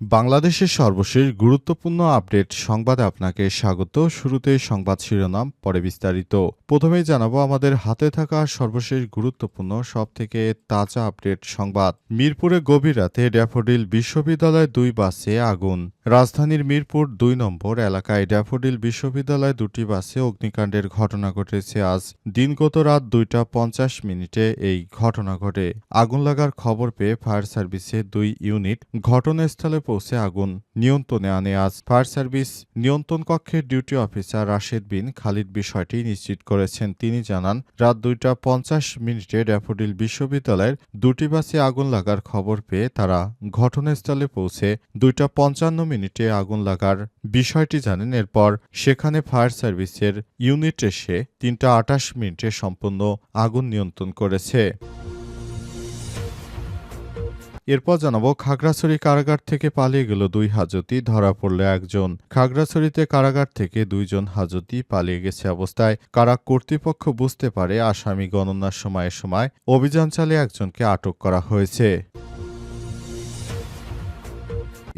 বাংলাদেশের সর্বশেষ গুরুত্বপূর্ণ আপডেট সংবাদে আপনাকে স্বাগত। শুরুতে সংবাদ শিরোনাম, পরে বিস্তারিত। প্রথমেই জানাব আমাদের হাতে থাকা সর্বশেষ গুরুত্বপূর্ণ সব থেকে তাজা আপডেট সংবাদ। মিরপুরে গভীর রাতে ড্যাফোডিল বিশ্ববিদ্যালয় দুই বাসে আগুন। রাজধানীর মিরপুর দুই নম্বর এলাকায় ড্যাফোডিল বিশ্ববিদ্যালয় দুটি বাসে অগ্নিকাণ্ডের ঘটনা ঘটেছে আজ। দিনগত রাত দুইটা পঞ্চাশ মিনিটে এই ঘটনা ঘটে। আগুন লাগার খবর পেয়ে ফায়ার সার্ভিসের দুই ইউনিট ঘটনাস্থলে পৌঁছে আগুন নিয়ন্ত্রণে আনে আজ। ফায়ার সার্ভিস নিয়ন্ত্রণ কক্ষের ডিউটি অফিসার রাশেদ বিন খালিদ বিষয়টি নিশ্চিত করেছেন। তিনি জানান, রাত দুইটা পঞ্চাশ মিনিটে ড্যাফোডিল বিশ্ববিদ্যালয়ের দুটি বাসে আগুন লাগার খবর পেয়ে তারা ঘটনাস্থলে পৌঁছে দুইটা পঞ্চান্ন মিনিটে আগুন লাগার বিষয়টি জানেন। এরপর সেখানে ফায়ার সার্ভিসের ইউনিট এসে তিনটা আটাশ মিনিটে সম্পূর্ণ আগুন নিয়ন্ত্রণ করেছে। এরপর জানাব, খাগড়াছড়ি কারাগার থেকে পালিয়ে গেল দুই হাজতি, ধরা পড়ল একজন। খাগড়াছড়িতে কারাগার থেকে দুইজন হাজতি পালিয়ে গেছে অবস্থায়। কারা কর্তৃপক্ষ বুঝতে পারে, আসামি গণনার সময়ে সময় অভিযান চালিয়ে একজনকে আটক করা হয়েছে।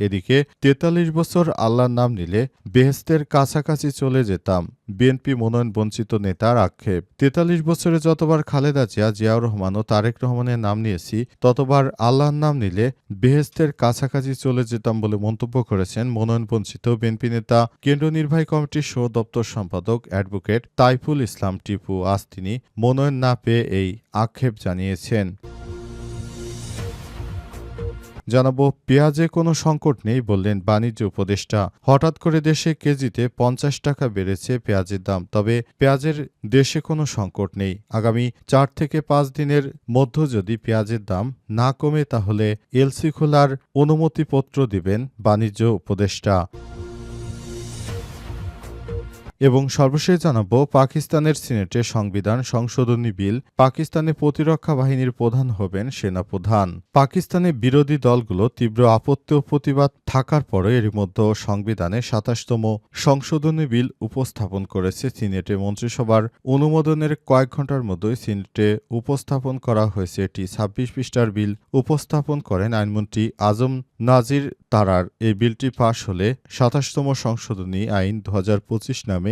এদিকে তেতাল্লিশ বছর আল্লাহর নাম নিলে বেহেস্তের কাছাকাছি চলে যেতাম, বিএনপি মনোনয়ন বঞ্চিত নেতার আক্ষেপ। তেতাল্লিশ বছরে যতবার খালেদা জিয়া, জিয়াউর রহমান ও তারেক রহমানের নাম নিয়েছি, ততবার আল্লাহর নাম নিলে বেহেস্তের কাছাকাছি চলে যেতাম বলে মন্তব্য করেছেন মনোনয়ন বঞ্চিত বিএনপি নেতা, কেন্দ্রীয় নির্বাহী কমিটির সহ দপ্তর সম্পাদক অ্যাডভোকেট তাইফুল ইসলাম টিপু। আজ তিনি মনোনয়ন না পেয়ে এই আক্ষেপ জানিয়েছেন। জানাব, পেঁয়াজে কোনো সংকট নেই বললেন বাণিজ্য উপদেষ্টা। হঠাৎ করে দেশে কেজিতে পঞ্চাশ টাকা বেড়েছে পেঁয়াজের দাম, তবে পেঁয়াজের দেশে কোনো সংকট নেই। আগামী চার থেকে পাঁচ দিনের মধ্য যদি পেঁয়াজের দাম না কমে, তাহলে এলসি খোলার অনুমতিপত্র দিবেন বাণিজ্য উপদেষ্টা। এবং সর্বশেষ জানাব, পাকিস্তানের সিনেটে সংবিধান সংশোধনী বিল পাকিস্তানে প্রতিরক্ষা বাহিনীর প্রধান হবেন সেনাপ্রধান। পাকিস্তানে বিরোধী দলগুলো তীব্র আপত্তি ও প্রতিবাদ থাকার পরে এর মধ্যে সংবিধানে সাতাশতম সংশোধনী বিল উপস্থাপন করেছে সিনেটে মন্ত্রিসভার অনুমোদনের কয়েক ঘণ্টার মধ্যেই সিনেটে উপস্থাপন করা হয়েছে এটি। ছাব্বিশ পৃষ্ঠার বিল উপস্থাপন করেন আইনমন্ত্রী আজম নাজির তারার। এই বিলটি পাশ হলে সাতাশতম সংশোধনী আইন দু হাজার পঁচিশ নামে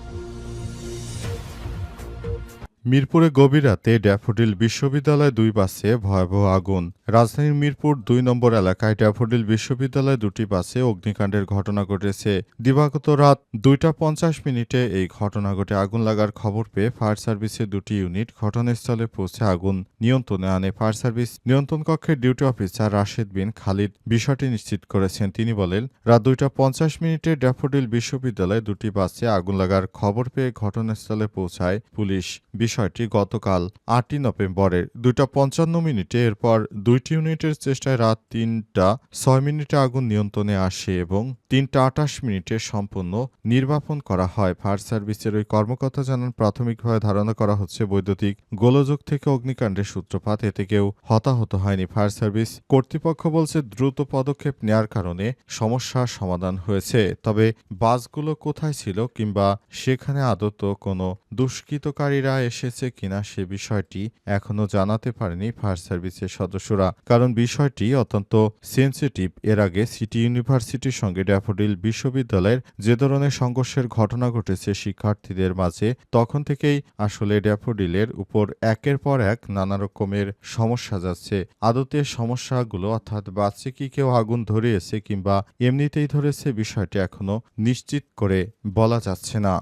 মিরপুরে গভীর রাতে ড্যাফোডিল বিশ্ববিদ্যালয় দুই বাসে ভয়াবহ আগুন। রাজধানীর মিরপুর দুই নম্বর এলাকায় ড্যাফোডিল বিশ্ববিদ্যালয় দুটি বাসে অগ্নিকাণ্ডের ঘটনা ঘটেছে। দিবাগত রাত দুইটা পঞ্চাশ মিনিটে এই ঘটনা ঘটে। আগুন লাগার খবর পেয়ে ফায়ার সার্ভিসের দুটি ইউনিট ঘটনাস্থলে পৌঁছে আগুন নিয়ন্ত্রণে আনে। ফায়ার সার্ভিস নিয়ন্ত্রণ কক্ষের ডিউটি অফিসার রাশেদ বিন খালিদ বিষয়টি নিশ্চিত করেছেন। তিনি বলেন, রাত দুইটা পঞ্চাশ মিনিটে ড্যাফোডিল বিশ্ববিদ্যালয় দুটি বাসে আগুন লাগার খবর পেয়ে ঘটনাস্থলে পৌঁছায় পুলিশ। বিষয়টি গতকাল আটই নভেম্বরের দুইটা পঞ্চান্ন মিনিটে, এরপর দুইটি ইউনিটের চেষ্টায় রাত তিনটা ছয় মিনিটে আগুন নিয়ন্ত্রণে আসে এবং তিনটা আটাশ মিনিটে সম্পূর্ণ নির্বাপন করা হয়। ফায়ার সার্ভিসের ওই কর্মকর্তা জানান, প্রাথমিকভাবে ধারণা করা হচ্ছে বৈদ্যুতিক গোলযোগ থেকে অগ্নিকাণ্ডের সূত্রপাত, এতে কেউ হতাহত হয়নি। ফায়ার সার্ভিস কর্তৃপক্ষ বলছে, দ্রুত পদক্ষেপ নেয়ার কারণে সমস্যার সমাধান হয়েছে। তবে বাসগুলো কোথায় ছিল কিংবা সেখানে আদত কোনো দুষ্কৃতকারীরা এসেছে কিনা সে বিষয়টি এখনও জানাতে পারেনি ফায়ার সার্ভিসের সদস্যরা। কারণ বিষয়টি অত্যন্ত সেন্সিটিভ এর আগে সিটি ইউনিভার্সিটির সঙ্গে ড্যাফোডিল বিশ্ববিদ্যালয়ের যে ধরনের সংঘর্ষের ঘটনা ঘটেছে শিক্ষার্থীদের মাঝে, তখন থেকেই আসলে ড্যাফোডিলের উপর একের পর এক নানা রকমের সমস্যা যাচ্ছে। আদতে সমস্যাগুলো অর্থাৎ বাচ্চে কি কেউ আগুন ধরিয়েছে কিংবা এমনিতেই ধরেছে, বিষয়টি এখনও নিশ্চিত করে বলা যাচ্ছে না।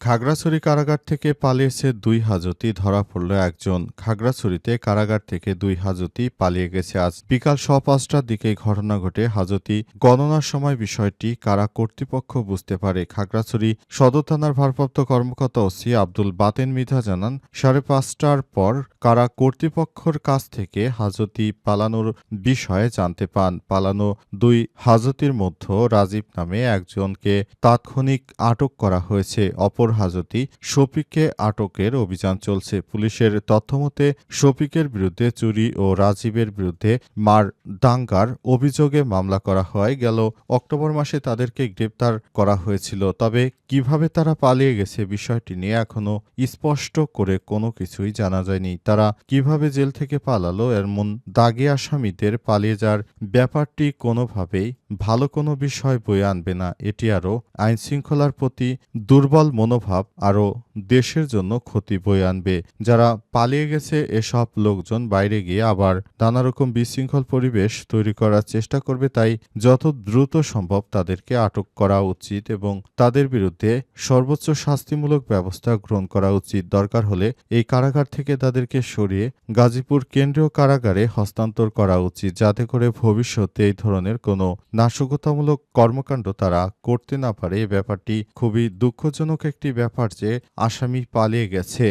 খাগড়াছড়ি কারাগার থেকে পালিয়েছে দুই হাজতি, ধরা পড়ল একজন। খাগড়াছড়িতে কারাগার থেকে দুই হাজতি পালিয়ে গেছে। আজ বিকাল স পাঁচটার দিকে ঘটনা ঘটে। হাজতি গণনার সময় বিষয়টি কারা কর্তৃপক্ষ বুঝতে পারে? খাগড়াছড়ি সদর থানার ভারপ্রাপ্ত কর্মকর্তা ওসি আব্দুল বাতেন মিধা জানান, সাড়ে পাঁচটার পর কারা কর্তৃপক্ষর কাছ থেকে হাজতি পালানোর বিষয়ে জানতে পান। পালানো দুই হাজতির মধ্যে রাজীব নামে একজনকে তাৎক্ষণিক আটক করা হয়েছে। অপর হাজতি শফিককে আটকের অভিযান চলছে। পুলিশের তথ্যমতে, শফিকের বিরুদ্ধে চুরি ও রাজীবের বিরুদ্ধে মার দাঙ্গার অভিযোগে মামলা করা হয়। গেল অক্টোবর মাসে তাদেরকে গ্রেপ্তার করা হয়েছিল। তবে কীভাবে তারা পালিয়ে গেছে বিষয়টি নিয়ে এখনও স্পষ্ট করে কোনো কিছুই জানা যায়নি। তারা কীভাবে জেল থেকে পালালো এমন দাগে আসামিদের পালিয়ে যাওয়ার ব্যাপারটি কোনোভাবেই ভালো কোনো বিষয় বয়ে আনবে না। এটি আরও আইনশৃঙ্খলার প্রতি দুর্বল মনোভাব আরও দেশের জন্য ক্ষতি বয়ে আনবে। যারা পালিয়ে গেছে, এসব লোকজন বাইরে গিয়ে আবার নানা রকম বিশৃঙ্খল পরিবেশ তৈরি করার চেষ্টা করবে, তাই যত দ্রুত সম্ভব তাদেরকে আটক করা উচিত এবং তাদের বিরুদ্ধে সর্বোচ্চ শাস্তিমূলক ব্যবস্থা গ্রহণ করা উচিত। দরকার হলে এই কারাগার থেকে তাদেরকে সরিয়ে গাজীপুর কেন্দ্রীয় কারাগারে হস্তান্তর করা উচিত, যাতে করে ভবিষ্যতে এই ধরনের কোনো নাশকতামূলক কর্মকাণ্ড তারা করতে না পারে। এ ব্যাপারটি খুবই দুঃখজনক একটি ব্যাপার যে আসামি পালিয়ে গেছে।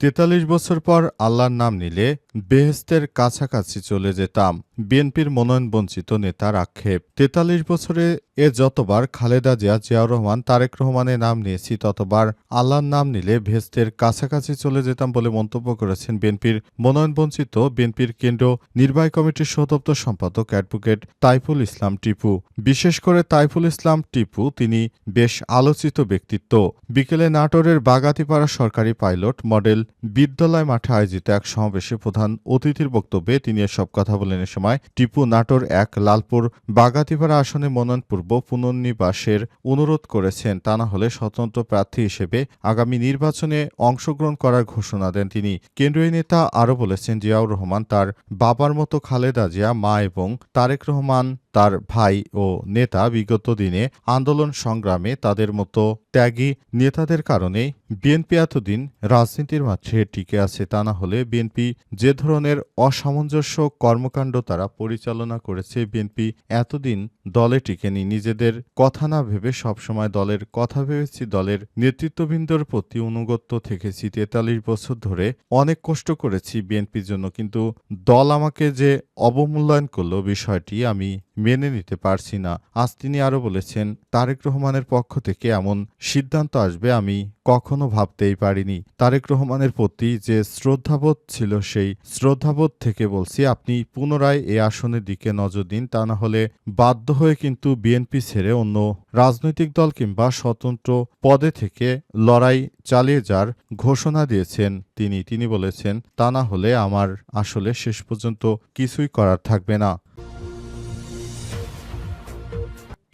তেতাল্লিশ বছর পর আল্লাহর নাম নিলে বেহেস্তের কাছাকাছি চলে যেতাম। বিএনপির মনোনয়ন বঞ্চিত নেতার আক্ষেপ। তেতাল্লিশ বছরে এ যতবার খালেদা জিয়া, জিয়াউর রহমান, তারেক রহমানের নাম নিয়েছি, ততবার আল্লাহর নাম নিলে ভেস্তের কাছাকাছি চলে যেতাম বলে মন্তব্য করেছেন বিএনপির মনোনয়ন বঞ্চিত বিএনপির কেন্দ্র নির্বাহী কমিটির সদপ্তর সম্পাদক অ্যাডভোকেট তাইফুল ইসলাম টিপু। বিশেষ করে তাইফুল ইসলাম টিপু, তিনি বেশ আলোচিত ব্যক্তিত্ব। বিকেলে নাটোরের বাগাতিপাড়া সরকারি পাইলট মডেল বিদ্যালয় মাঠে আয়োজিত এক সমাবেশে প্রধান অতিথির বক্তব্যে তিনি এসব কথা বলেন এ সময় টিপু নাটোর এক লালপুর বাগাতিপাড়া আসনে মনোনয়নপূর্ব পুনর্নিবাসের অনুরোধ করেছেন। তা না হলে স্বতন্ত্র প্রার্থী হিসেবে আগামী নির্বাচনে অংশগ্রহণ করার ঘোষণা দেন তিনি। কেন্দ্রীয় নেতা আরও বলেছেন, জিয়াউর রহমান তার বাবার মতো খালেদা জিয়া, মা এবং তারেক রহমান তার ভাই ও নেতা। বিগত দিনে আন্দোলন সংগ্রামে তাদের মতো ত্যাগী নেতাদের কারণে বিএনপি এতদিন রাজনীতির মাঠে টিকে আছে। তা না হলে বিএনপি যে ধরনের অসামঞ্জস্য কর্মকাণ্ড তারা পরিচালনা করেছে। বিএনপি এতদিন দলে টিকেনি। নিজেদের কথা না ভেবে সবসময় দলের কথা ভেবেছি, দলের নেতৃত্ববৃন্দর প্রতি অনুগত্য থেকেছি। তেতাল্লিশ বছর ধরে অনেক কষ্ট করেছি বিএনপির জন্য, কিন্তু দল আমাকে যে অবমূল্যায়ন করল বিষয়টি আমি মেনে নিতে পারছি না। আজ তিনি আরও বলেছেন, তারেক রহমানের পক্ষ থেকে এমন সিদ্ধান্ত আসবে আমি কখনো ভাবতেই পারিনি। তারেক রহমানের প্রতি যে শ্রদ্ধাবোধ ছিল সেই শ্রদ্ধাবোধ থেকে বলছি, আপনি পুনরায় এ আসনের দিকে নজর দিন, তা না হলে বাধ্য হয়ে কিন্তু বিএনপি ছেড়ে অন্য রাজনৈতিক দল কিংবা স্বতন্ত্র পদে থেকে লড়াই চালিয়ে যার ঘোষণা দিয়েছেন তিনি। তিনি বলেছেন, তা না হলে আমার আসলে শেষ পর্যন্ত কিছুই করার থাকবে না।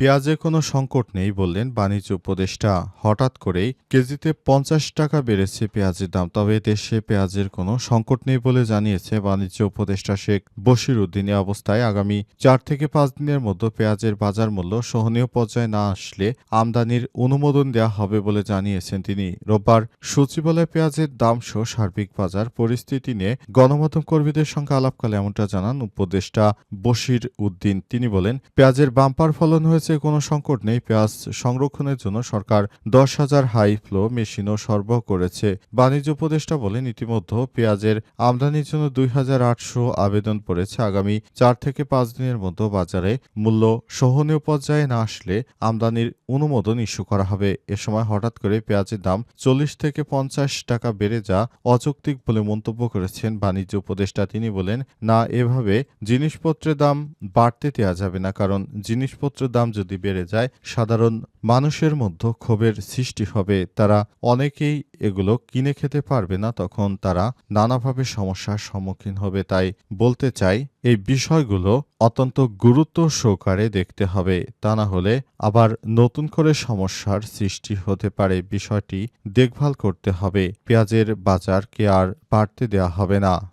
পেঁয়াজে কোনো সংকট নেই বললেন বাণিজ্য উপদেষ্টা। হঠাৎ করেই কেজিতে পঞ্চাশ টাকা বেড়েছে পেঁয়াজের দাম, তবে দেশে পেঁয়াজের কোনো সংকট নেই বলে জানিয়েছে বাণিজ্য উপদেষ্টা শেখ বশির উদ্দিনী। অবস্থায় আগামী চার থেকে পাঁচ দিনের মধ্যে পেঁয়াজের বাজার মূল্য সহনীয় পর্যায়ে না আসলে আমদানির অনুমোদন দেওয়া হবে বলে জানিয়েছেন তিনি। রোববার সচিবালয়ে পেঁয়াজের দাম সহ সার্বিক বাজার পরিস্থিতি নিয়ে গণমাধ্যম কর্মীদের সঙ্গে আলাপকালে এমনটা জানান উপদেষ্টা বশির উদ্দিন। তিনি বলেন, পেঁয়াজের বাম্পার ফলন হয়েছে কোনো সংকট নেই, পেঁয়াজ সংরক্ষণের জন্য সরকার দশ হাজার হাই ফ্লো মেশিনও সরবরাহ করেছে। বাণিজ্য উপদেষ্টা বলেন, ইতিমধ্যে পেঁয়াজের আমদানির জন্য দুই হাজার আটশো আবেদন পড়েছে। আগামী চার থেকে পাঁচ দিনের মধ্যে বাজারে মূল্য সহনীয় পর্যায়ে না আসলে আমদানির অনুমোদন ইস্যু করা হবে। এ সময় হঠাৎ করে পেঁয়াজের দাম চল্লিশ থেকে পঞ্চাশ টাকা বেড়ে যা অযৌক্তিক বলে মন্তব্য করেছেন বাণিজ্য উপদেষ্টা। তিনি বলেন, না, এভাবে জিনিসপত্রের দাম বাড়তে দেওয়া যাবে না, কারণ জিনিসপত্রের দাম যদি বেড়ে যায়, সাধারণ মানুষের মধ্যে ক্ষোভের সৃষ্টি হবে। তারা অনেকেই এগুলো কিনে খেতে পারবে না, তখন তারা নানাভাবে সমস্যার সম্মুখীন হবে। তাই বলতে চাই, এই বিষয়গুলো অত্যন্ত গুরুত্ব সহকারে দেখতে হবে। তা না হলে আবার নতুন করে সমস্যার সৃষ্টি হতে পারে। বিষয়টি দেখভাল করতে হবে। পেঁয়াজের বাজারকে আর বাড়তে দেওয়া হবে না?